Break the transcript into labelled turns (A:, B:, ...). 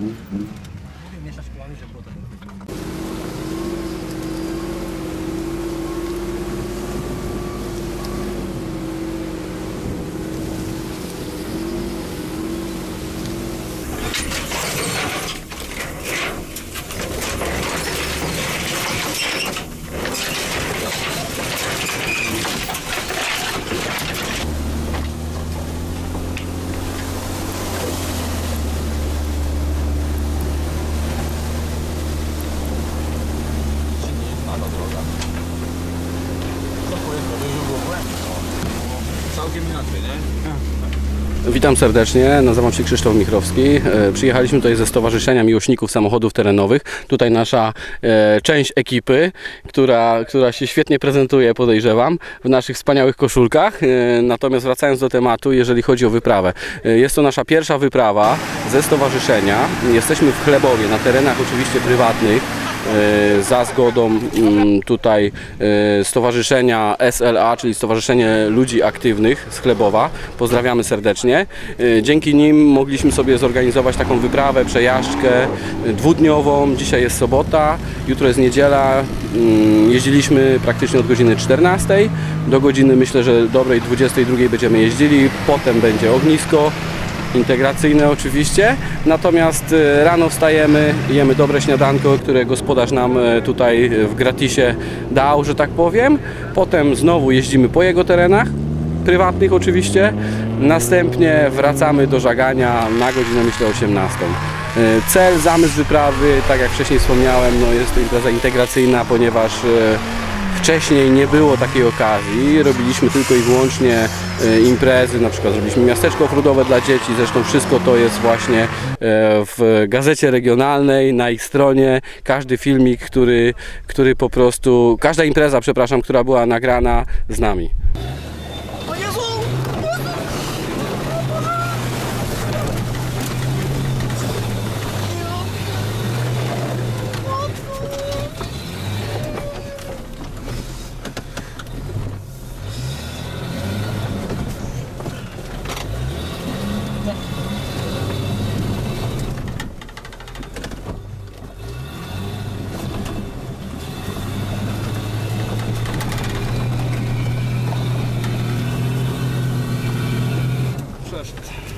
A: Мне сейчас половина забота. Całkiem inaczej, nie?
B: Witam serdecznie, nazywam się Krzysztof Michrowski. E, Przyjechaliśmy tutaj ze Stowarzyszenia Miłośników Samochodów Terenowych. Tutaj nasza e, część ekipy, która, która się świetnie prezentuje, podejrzewam, w naszych wspaniałych koszulkach. E, Natomiast wracając do tematu, jeżeli chodzi o wyprawę. Jest to nasza pierwsza wyprawa ze stowarzyszenia. Jesteśmy w Chlebowie, na terenach oczywiście prywatnych. E, Za zgodą mm, tutaj e, Stowarzyszenia SLA, czyli Stowarzyszenie Ludzi Aktywnych z Chlebowa. Pozdrawiamy serdecznie. E, Dzięki nim mogliśmy sobie zorganizować taką wyprawę, przejażdżkę dwudniową. Dzisiaj jest sobota, jutro jest niedziela. Mm, Jeździliśmy praktycznie od godziny 14 do godziny myślę, że dobrej 22 będziemy jeździli. Potem będzie ognisko integracyjne oczywiście. Natomiast e, rano wstajemy, jemy dobre śniadanko, które gospodarz nam e, tutaj e, w gratisie dał, że tak powiem. Potem znowu jeździmy po jego terenach, prywatnych oczywiście. Następnie wracamy do żagania na godzinę myślę 18. E, Cel, zamysł wyprawy, tak jak wcześniej wspomniałem, no jest to impreza integracyjna, ponieważ Wcześniej nie było takiej okazji, robiliśmy tylko i wyłącznie imprezy, na przykład zrobiliśmy miasteczko offroadowe dla dzieci, zresztą wszystko to jest właśnie e, w gazecie regionalnej, na ich stronie, każdy filmik, który, który po prostu, każda impreza, przepraszam, która była nagrana z nami. first.